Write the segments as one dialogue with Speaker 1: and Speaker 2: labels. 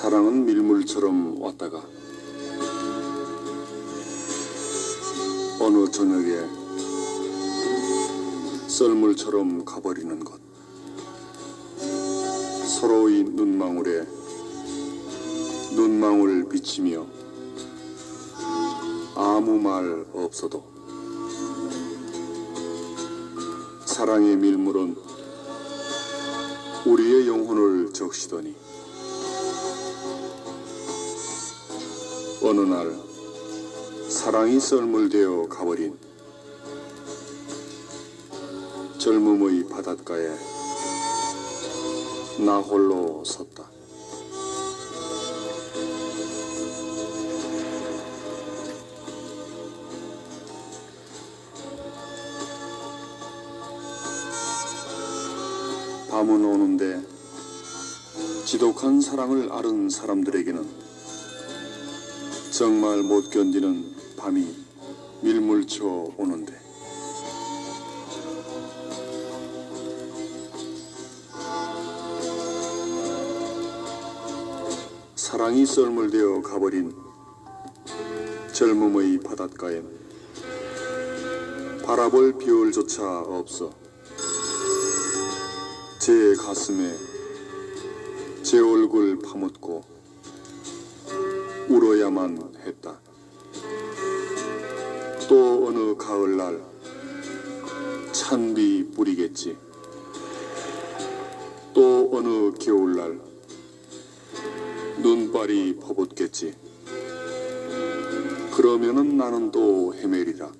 Speaker 1: 사랑은 밀물처럼 왔다가 어느 저녁에 썰물처럼 가버리는 것. 서로의 눈망울에 눈망울 비치며 아무 말 없어도 사랑의 밀물은 우리의 영혼을 적시더니 어느 날 사랑이 썰물되어 가버린 젊음의 바닷가에 나 홀로 섰다. 밤은 오는데 지독한 사랑을 앓은 사람들에게는 정말 못 견디는 밤이 밀물쳐 오는데. 사랑이 썰물되어 가버린 젊음의 바닷가엔 바라볼 비올조차 없어. 제 가슴에 제 얼굴 파묻고 울어야만 했다. 또 어느 가을날 찬비 뿌리겠지. 또 어느 겨울날 눈발이 퍼붓겠지. 그러면은 나는 또 헤매리라.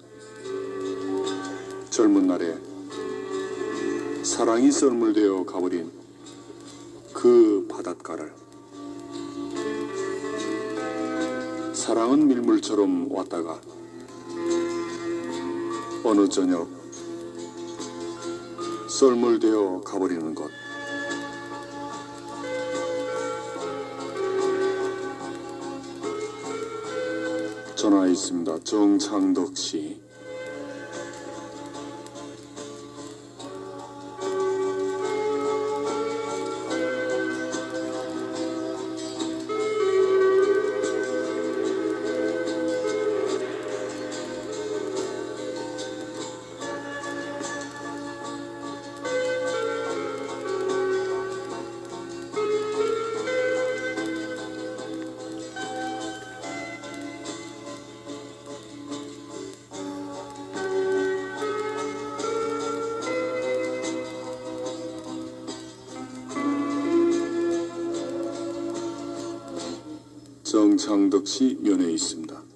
Speaker 1: 젊은 날에 사랑이 썰물되어 가버린 그 바닷가를 사랑은 밀물처럼 왔다가 어느 저녁 썰물되어 가버리는 것 전화 있습니다. 정창덕 씨. 정창덕 씨 면회 있습니다.